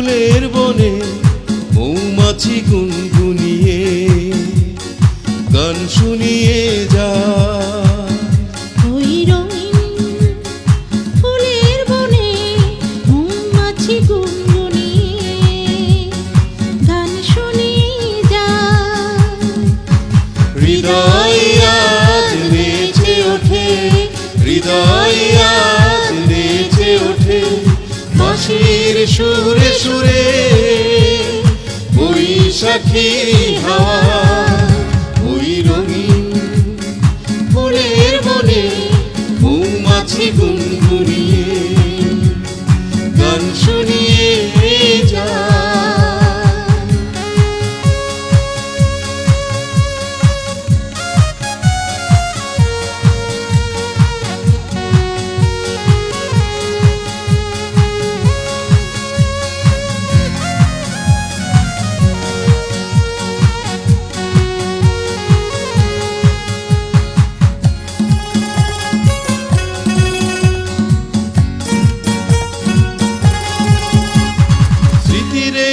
ফুলের বনে মৌমাছি গুনগুনিয়ে গান শুনিয়ে যা। ওই রঙিন ফুলের বনে মৌমাছি গুনগুনিয়ে গান শুনিয়ে হৃদয় আজ নেচে ওঠে হৃদয় আজ বাঁশির সুরে সুরে বৈশাখী হাওয়া ওই রঙিন ফুলের বনে মৌমাছি গুনগুনিয়ে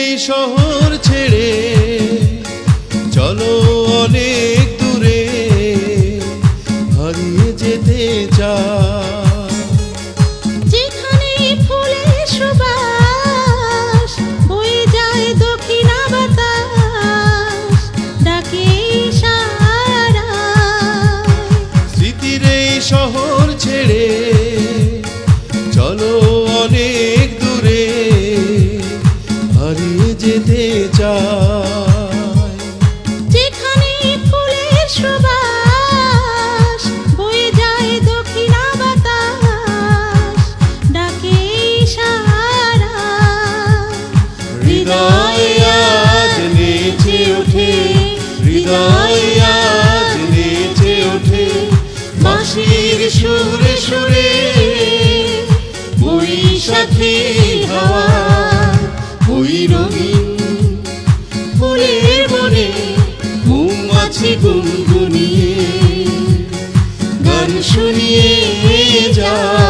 এই শহর ছেড়ে চলো যেতে চাই যেখানে ফুলের সুবাস বয়ে যায় দক্ষিণা বাতাস ডাকে সারা হৃদয় আজ নেচে ওঠে হৃদয় আজ নেচে ওঠে বাঁশির সুরে সুরে বৈশাখী হাওয়া গান শুনিয়ে যায়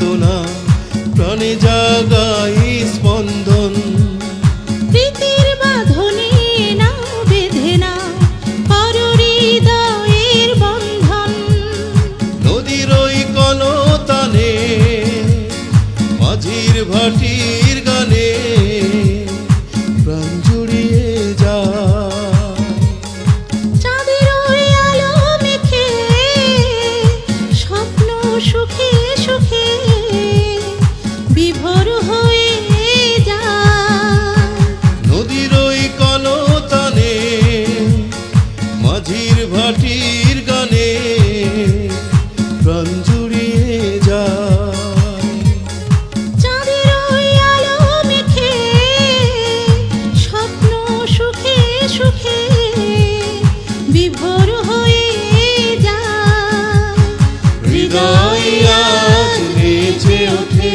নবচেতনা প্রাণে জাগাই বিভোর হয়ে যায়। নদীর ওই কলতানে মাঝির ভাটির গানে প্রাণ জুড়িয়ে যায়। চাঁদের ওই আলো মেখে স্বপ্ন সুখে সুখে বিভোর হয়ে যায়। হৃদয় আজ নেচে ওঠে।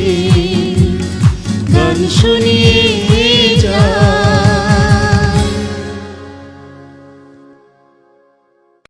শুনিয়ে